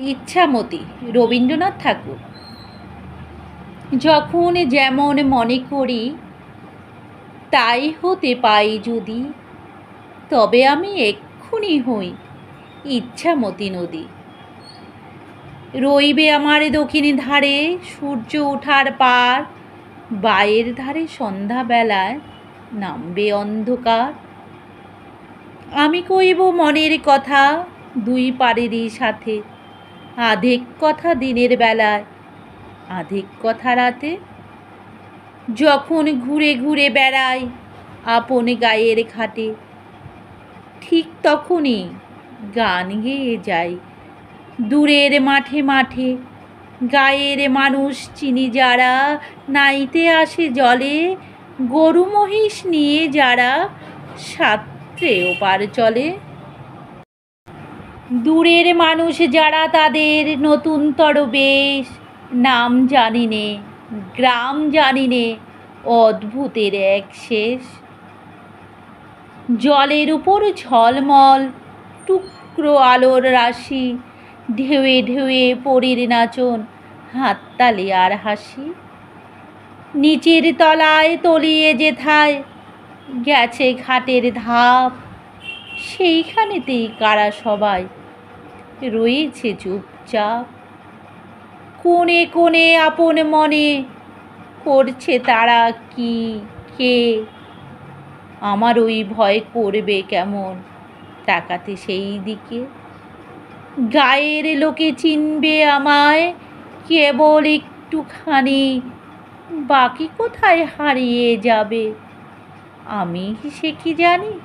ইচ্ছামতি রবীন্দ্রনাথ ঠাকুর। যখন যেমন মনে করি, তাই হতে পাই যদি, তবে আমি এক্ষুনি হই ইচ্ছামতি নদী। রইবে আমার দক্ষিণ ধারে সূর্য ওঠার পার, বায়ের ধারে সন্ধ্যাবেলায় নামবে অন্ধকার। আমি কইব মনের কথা দুই পারেরই সাথে আধেক কথা দিনের বেলায়। আধেক কথা রাতে? যখন ঘুরে ঘুরে বেড়াই আপন গায়ের ঘাটে, ঠিক তখনই গান গেয়ে যাই। দূরের মাঠে মাঠে গায়ের মানুষ চিনি যারা নাইতে আসে জলে, গরু মহিষ নিয়ে যারা সাত্রে ওপার চলে। দূরের মানুষ যারা তাদের নতুনতর বেশ নাম জানি নে গ্রাম জানি নে অদ্ভুতের এক শেষ। জলের উপর ঝলমল, টুকরো আলোর রাশি, ঢেউয়ে ঢেউয়ে পরীর নাচন, হাততালি আর হাসি। নিচের তলায় তলিয়ে যেথায়, গেছে ঘাটের ধাপ। সেইখানেতেই কারা সবাই? রয়েছে চুপচাপ। কোণে কোণে আপন মনে করছে তারা কি, কে? আমার ওই ভয় করবে কেমন? তাকাতে সেই দিকে। গায়ের লোকে চিনবে আমায় কেবল একটুখানি। বাকি কোথায় হারিয়ে যাবে? আমি সে কি জানি?